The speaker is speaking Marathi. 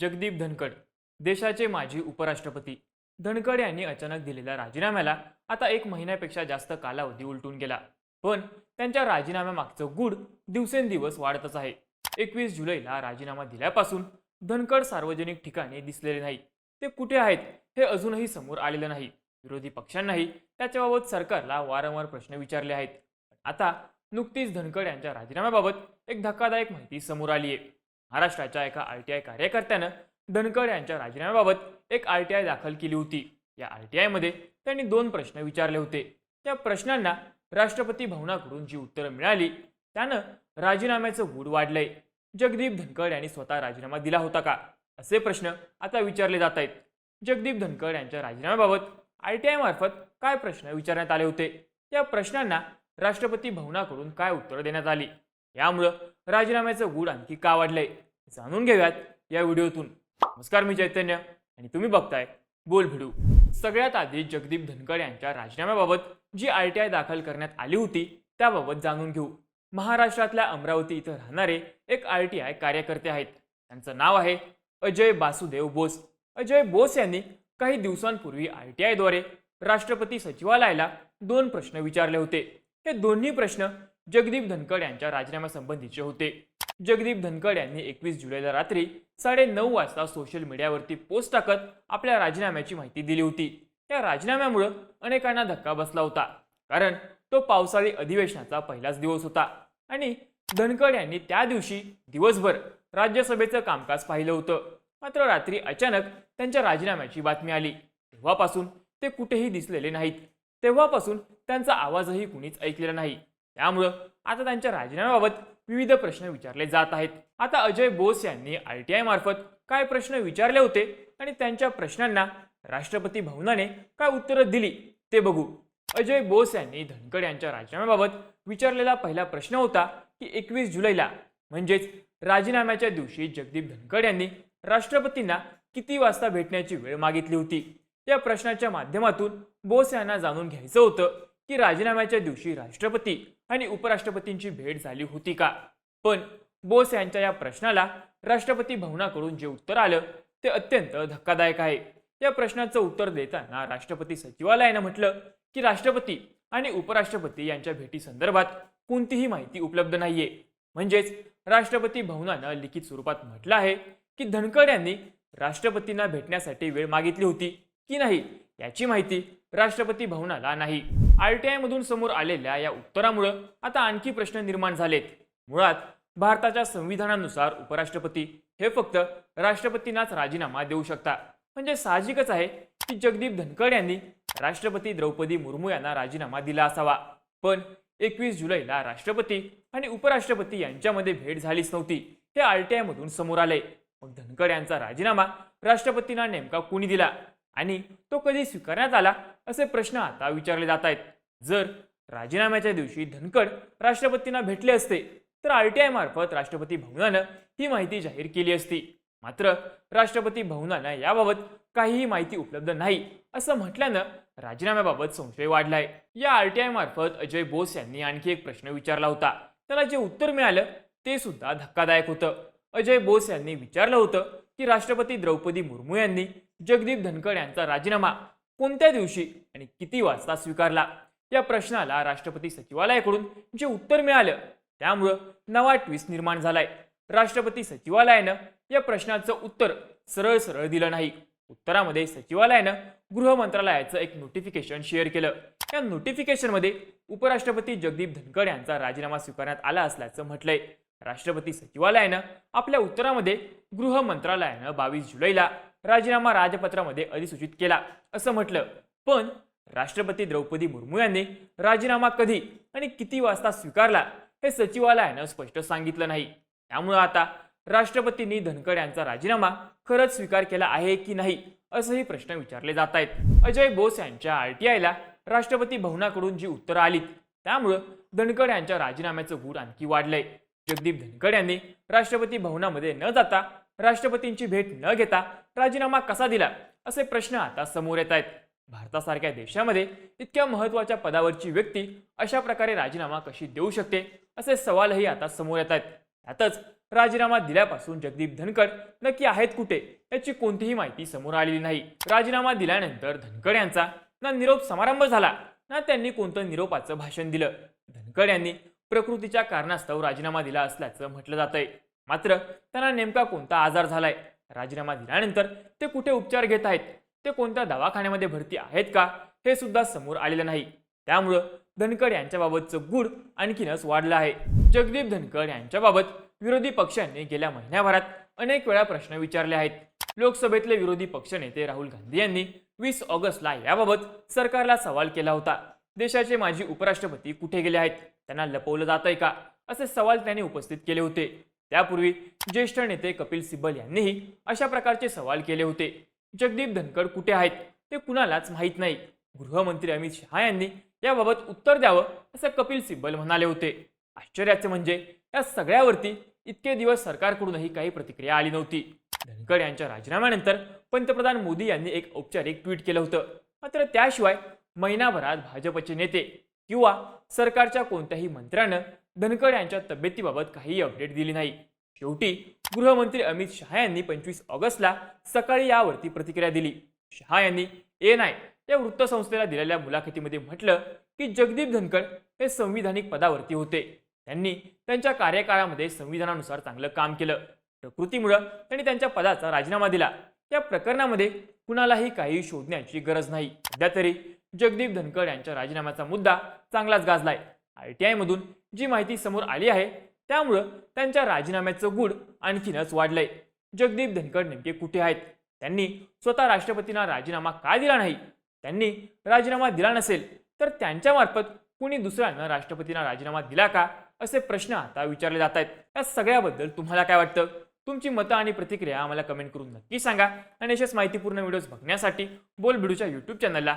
जगदीप धनकड देशाचे माजी उपराष्ट्रपती. धनकड यांनी अचानक दिलेल्या राजीनाम्याला आता एक महिन्यापेक्षा जास्त कालावधी उलटून गेला. पण त्यांच्या राजीनाम्यामागचं गूढ दिवसेंदिवस वाढतच आहे. एकवीस जुलैला राजीनामा दिल्यापासून धनकड सार्वजनिक ठिकाणी दिसलेले नाही. ते कुठे आहेत हे अजूनही समोर आलेलं नाही. विरोधी पक्षांनाही त्याच्याबाबत सरकारला वारंवार प्रश्न विचारले आहेत. आता नुकतीच धनकड यांच्या राजीनाम्याबाबत एक धक्कादायक माहिती समोर आली आहे महाराष्ट्राच्या एका आर टी आय कार्यकर्त्यानं धनकर यांच्या राजीनाम्याबाबत एक आर टी आय दाखल केली होती. या आर टी आयमध्ये त्यांनी दोन प्रश्न विचारले होते. त्या प्रश्नांना राष्ट्रपती भवनाकडून जी उत्तरं मिळाली त्यानं राजीनाम्याचं गूढ वाढलंय. जगदीप धनकर यांनी स्वतः राजीनामा दिला होता का? असे प्रश्न आता विचारले जात आहेत जगदीप धनकर यांच्या राजीनाम्याबाबत आर टी आय मार्फत काय प्रश्न विचारण्यात आले होते? या प्रश्नांना राष्ट्रपती भवनाकडून काय उत्तरं देण्यात आली? यामुळं राजीनाम्याचं गुड आणखी का वाढलंय जाणून घेऊयात या व्हिडिओतून. नमस्कार मी चैतन्य आणि तुम्ही बघताय बोल भिडू. सगळ्यात आधी जगदीप धनकर यांच्या राजीनाम्याबाबत जी आर टी आय दाखल करण्यात आली होती त्याबाबत जाणून घेऊ. महाराष्ट्रातल्या अमरावती इथं राहणारे एक आर टी आय कार्यकर्ते आहेत. त्यांचं नाव आहे अजय बासुदेव बोस. अजय बोस यांनी काही दिवसांपूर्वी आर टी आयद्वारे राष्ट्रपती सचिवालयाला दोन प्रश्न विचारले होते. हे दोन्ही प्रश्न जगदीप धनकड यांच्या राजीनाम्यासंबंधीचे होते. जगदीप धनकड यांनी एकवीस जुलैला रात्री साडे नऊ वाजता सोशल मीडियावरती पोस्ट टाकत आपल्या राजीनाम्याची माहिती दिली होती. त्या राजीनाम्यामुळं अनेकांना धक्का बसला होता. कारण तो पावसाळी अधिवेशनाचा पहिलाच दिवस होता. आणि धनकड यांनी त्या दिवशी दिवसभर राज्यसभेचं कामकाज पाहिलं होतं. मात्र रात्री अचानक त्यांच्या राजीनाम्याची बातमी आली. तेव्हापासून ते कुठेही दिसलेले नाहीत. तेव्हापासून त्यांचा आवाजही कुणीच ऐकलेला नाही. त्यामुळं आता त्यांच्या राजीनाम्याबाबत विविध प्रश्न विचारले जात आहेत. आता अजय बोस यांनी आय टी आय मार्फत काय प्रश्न विचारले होते आणि त्यांच्या प्रश्नांना राष्ट्रपती भवनाने काय उत्तरं दिली ते बघू. अजय बोस यांनी धनकड यांच्या राजीनाम्याबाबत विचारलेला पहिला प्रश्न होता की एकवीस जुलैला म्हणजेच राजीनाम्याच्या दिवशी जगदीप धनकड यांनी राष्ट्रपतींना किती वाजता भेटण्याची वेळ मागितली होती? या प्रश्नाच्या माध्यमातून बोस यांना जाणून घ्यायचं होतं की राजीनाम्याच्या दिवशी राष्ट्रपती आणि उपराष्ट्रपतींची भेट झाली होती का? पण बोस यांच्या या प्रश्नाला राष्ट्रपती भवनाकडून जे उत्तर आलं ते अत्यंत धक्कादायक आहे. या प्रश्नाचं उत्तर देताना राष्ट्रपती सचिवालयानं म्हटलं की राष्ट्रपती आणि उपराष्ट्रपती यांच्या भेटीसंदर्भात कोणतीही माहिती उपलब्ध नाहीये. म्हणजेच राष्ट्रपती भवनानं लिखित स्वरूपात म्हटलं आहे की धनकड यांनी राष्ट्रपतींना भेटण्यासाठी वेळ मागितली होती की नाही? याची माहिती राष्ट्रपती भवनाला नाही. आर टी मधून समोर आलेल्या या उत्तरामुळं आता आणखी प्रश्न निर्माण झालेत. मुळात भारताच्या संविधानानुसार उपराष्ट्रपती हे फक्त राष्ट्रपतींनाच राजीनामा देऊ शकता. म्हणजे साहजिकच आहे की जगदीप धनकड यांनी राष्ट्रपती द्रौपदी मुर्मू यांना राजीनामा दिला असावा. पण एकवीस जुलैला राष्ट्रपती आणि उपराष्ट्रपती यांच्यामध्ये भेट झालीच नव्हती. हे आर टी मधून समोर आले मग धनकड यांचा राजीनामा राष्ट्रपतींना नेमका कोणी दिला? आणि तो कधी स्वीकारण्यात आला असे प्रश्न आता विचारले जात आहेत जर राजीनाम्याच्या दिवशी धनकड राष्ट्रपतींना भेटले असते तर आर टी आय मार्फत राष्ट्रपती भवनानं ही माहिती जाहीर केली असती. मात्र राष्ट्रपती भवनानं याबाबत काहीही माहिती उपलब्ध नाही असं म्हटल्यानं राजीनाम्याबाबत संशय वाढलाय. या आर टी आय मार्फत अजय बोस यांनी आणखी एक प्रश्न विचारला होता. त्याला जे उत्तर मिळालं ते सुद्धा धक्कादायक होतं. अजय बोस यांनी विचारलं होतं की राष्ट्रपती द्रौपदी मुर्मू यांनी जगदीप धनकर यांचा राजीनामा कोणत्या दिवशी आणि किती वाजता स्वीकारला? या प्रश्नाला राष्ट्रपती सचिवालयाकडून जे उत्तर मिळालं त्यामुळं नवा ट्विस्ट निर्माण झालाय. राष्ट्रपती सचिवालयानं या प्रश्नाचं उत्तर सरळ सरळ दिलं नाही. उत्तरामध्ये सचिवालयानं गृह मंत्रालयाचं एक नोटिफिकेशन शेअर केलं. या नोटिफिकेशनमध्ये उपराष्ट्रपती जगदीप धनकड यांचा राजीनामा स्वीकारण्यात आला असल्याचं म्हटलंय. राष्ट्रपती सचिवालयानं आपल्या उत्तरामध्ये गृह मंत्रालयानं बावीस जुलैला राजीनामा राजपत्रामध्ये अधिसूचित केला. असं म्हटलं. पण राष्ट्रपती द्रौपदी मुर्मू यांनी राजीनामा कधी आणि किती वाजता स्वीकारला हे सचिवालयानं स्पष्ट सांगितलं नाही. त्यामुळं आता राष्ट्रपतींनी धनकड यांचा राजीनामा खरंच स्वीकार केला आहे की नाही असंही प्रश्न विचारले जात आहेत. अजय बोस यांच्या आर टी आयला राष्ट्रपती भवनाकडून जी उत्तरं आलीत त्यामुळं धनकड यांच्या राजीनाम्याचं गूढ आणखी वाढलंय. जगदीप धनकड यांनी राष्ट्रपती भवनामध्ये न जाता राष्ट्रपतींची भेट न घेता राजीनामा कसा दिला असे प्रश्न आता समोर येत आहेत. भारतासारख्या देशामध्ये इतक्या महत्त्वाच्या पदावरची व्यक्ती अशा प्रकारे राजीनामा कशी देऊ शकते असे सवालही आता समोर येत आहेत. त्यातच राजीनामा दिल्यापासून जगदीप धनखड नक्की आहेत कुठे याची कोणतीही माहिती समोर आलेली नाही. राजीनामा दिल्यानंतर धनखड यांचा ना निरोप समारंभ झाला ना त्यांनी कोणतं निरोपाचं भाषण दिलं. धनखड यांनी प्रकृतीच्या कारणास्तव राजीनामा दिला असल्याचं म्हटलं जातंय. मात्र त्यांना नेमका कोणता आजार झालाय? राजीनामा दिल्यानंतर ते कुठे उपचार घेत आहेत? ते कोणत्या दवाखान्यामध्ये भरती आहेत का? हे सुद्धा समोर आलेलं नाही. त्यामुळं धनकर यांच्याबाबतचं गुढ आणखीनच वाढलं आहे. जगदीप धनकर यांच्याबाबत विरोधी पक्षांनी गेल्या महिन्याभरात अनेक वेळा प्रश्न विचारले आहेत. लोकसभेतले विरोधी पक्षनेते राहुल गांधी यांनी वीस ऑगस्टला याबाबत सरकारला सवाल केला होता. देशाचे माजी उपराष्ट्रपती कुठे गेले आहेत? त्यांना लपवलं जातंय का? असे सवाल त्यांनी उपस्थित केले होते. त्यापूर्वी ज्येष्ठ नेते कपिल सिब्बल यांनीही अशा प्रकारचे सवाल केले होते. जगदीप धनखड कुठे आहेत? ते कुणालाच माहीत नाही. गृहमंत्री अमित शहा यांनी याबाबत उत्तर द्यावं असं कपिल सिब्बल म्हणाले होते. आश्चर्याचे म्हणजे या सगळ्यावरती इतके दिवस सरकारकडूनही काही प्रतिक्रिया आली नव्हती. धनखड यांच्या राजीनाम्यानंतर पंतप्रधान मोदी यांनी एक औपचारिक ट्विट केलं होतं. मात्र त्याशिवाय महिनाभरात भाजपचे नेते किंवा सरकारच्या कोणत्याही मंत्र्यानं धनखड यांच्या तब्येतीबाबत काही अपडेट दिली नाही. शेवटी गृहमंत्री अमित शहा यांनी पंचवीस ऑगस्टला सकाळी यावरती प्रतिक्रिया दिली. शहा यांनी एन आय या वृत्तसंस्थेला दिलेल्या मुलाखतीमध्ये म्हटलं की जगदीप धनखड हे संविधानिक पदावरती होते. त्यांनी त्यांच्या कार्यकाळामध्ये संविधानानुसार चांगलं काम केलं. प्रकृतीमुळं त्यांनी त्यांच्या पदाचा राजीनामा दिला. या प्रकरणामध्ये कुणालाही काही शोधण्याची गरज नाही. सध्या तरी जगदीप धनकर यांच्या राजीनाम्याचा मुद्दा चांगलाच गाजलाय. आय टी आयमधून जी माहिती समोर आली आहे त्यामुळं त्यांच्या राजीनाम्याचं गुढ आणखीनच वाढलंय. जगदीप धनकर नेमके कुठे आहेत? त्यांनी स्वतः राष्ट्रपतींना राजीनामा का दिला नाही? त्यांनी राजीनामा दिला नसेल तर त्यांच्यामार्फत कुणी दुसऱ्यानं राष्ट्रपतींना राजीनामा दिला का? असे प्रश्न आता विचारले जात आहेत. या सगळ्याबद्दल तुम्हाला काय वाटतं? तुमची मतं आणि प्रतिक्रिया आम्हाला कमेंट करून नक्की सांगा. आणि अशाच माहितीपूर्ण व्हिडिओज बघण्यासाठी बोल बिडूच्या यूट्यूब चॅनलला